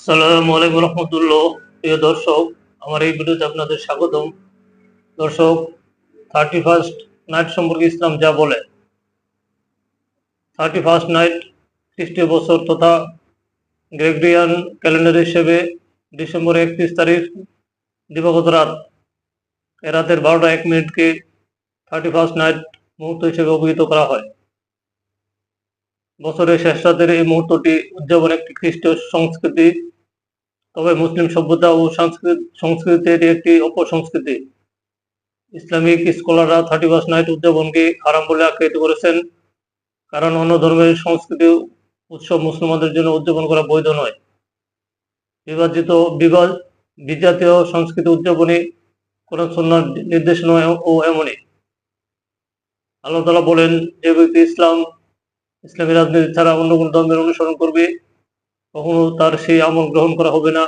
আসসালামু আলাইকুম রহমতুল্লাহ। প্রিয় দর্শক, আমার এই ভিডিওতে আপনাদের স্বাগতম। দর্শক থার্টি ফার্স্ট নাইট সম্পর্কে ইসলাম যা বলে থার্টি ফার্স্ট নাইট খ্রিস্টীয় বছর তথা গ্রেগরিয়ান ক্যালেন্ডার হিসেবে ডিসেম্বর একত্রিশ তারিখ, দিবাগত রাত, এ রাতের বারোটা এক মিনিটকে থার্টি ফার্স্ট নাইট মুহূর্ত হিসেবে অভিহিত করা হয়। বছরের শেষ রাতের এই মুহূর্তটি উদযাপন একটি খ্রিস্টীয় সংস্কৃতি। তবে মুসলিম সভ্যতা ও সংস্কৃতি সংস্কৃতির একটি অপসংস্কৃতি ইসলামিক স্কলাররা থার্টি ফার্স্ট নাইট উদযাপনকে হারাম বলে আখ্যায়িত করেছেন। কারণ অন্য ধর্মের সংস্কৃতি উৎসব মুসলমানদের জন্য উদযাপন করা বৈধ নয়। বিভাজিত বিভাজ বিজাতীয় সংস্কৃতি উদযাপনে কোন সন্ন্যার নির্দেশ নয় ও এমনই। আল্লাহ তালা বলেন, যে ব্যক্তি ইসলাম ইসলামী রাজনীতি ছাড়া অন্য কোনো ধর্মের অনুসরণ করবে? কখনো তার সেই আমল গ্রহণ করা হবে না।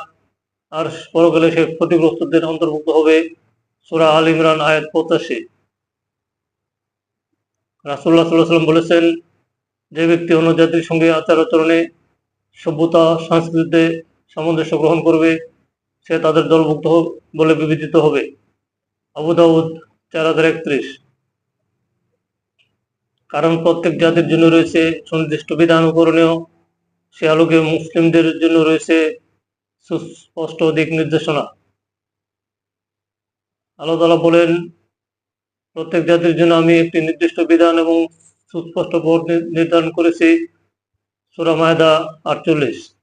আর পরকালে সে ক্ষতিগ্রস্তদের অন্তর্ভুক্ত হবে। সুরা আল ইমরান, আয়াত পঁচাশি। রাসুল্লাহ সাল্লাহ সাল্লাম বলেছেন, যে ব্যক্তি অন্য জাতির সঙ্গে আচার আচরণে সভ্যতা, সংস্কৃতিতে সামঞ্জস্য গ্রহণ করবে, সে তাদের দলভুক্ত বলে বিবেচিত হবে। আবু দাউদ, চার হাজার একত্রিশ। কারণ প্রত্যেক জাতির জন্য রয়েছে সুনির্দিষ্ট বিধান করণীয় সে আলোকে মুসলিমদের জন্য রয়েছে সুস্পষ্ট দিক নির্দেশনা। আল্লাহ তালা বলেন, প্রত্যেক জাতির জন্য আমি একটি নির্দিষ্ট বিধান এবং সুস্পষ্ট বোর্ড নির্ধারণ করেছি। সুরা মায়দা আটচল্লিশ।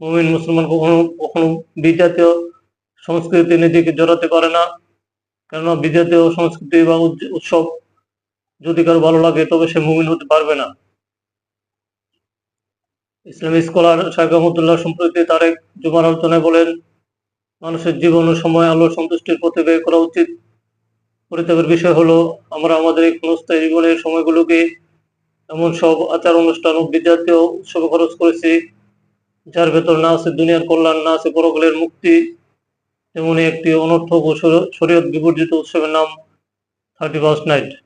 মুমিন মুসলমান কখনো কখনো বিজাতীয় সংস্কৃতি নিজেকে জড়াতে পারে না। কেননা বিজাতীয় সংস্কৃতি বা উৎ- উৎসব যদি কারও ভালো লাগে, তবে সে মুমিন হতে পারবে না। ইসলামী স্কলার শাহ রহমতুল্লাহ সম্প্রতি তারেক জুমার আলোচনায় বলেন, মানুষের জীবন ও সময় আল্লাহর সন্তুষ্টির পথে ব্যয় করা উচিত। পরিত্যাগের বিষয় হলো, আমরা আমাদের এই ক্ষণস্থায়ী জীবনের সময়গুলোকে এমন সব আচার অনুষ্ঠান ও বিজাতীয় উৎসবে খরচ করেছি, যার ভেতর না আছে দুনিয়ার কল্যাণ, না আছে পরকালের মুক্তি। তেমনি একটি অনর্থক ও শর- শরীয়ত বিবর্জিত উৎসবের নাম থার্টি ফার্স্ট নাইট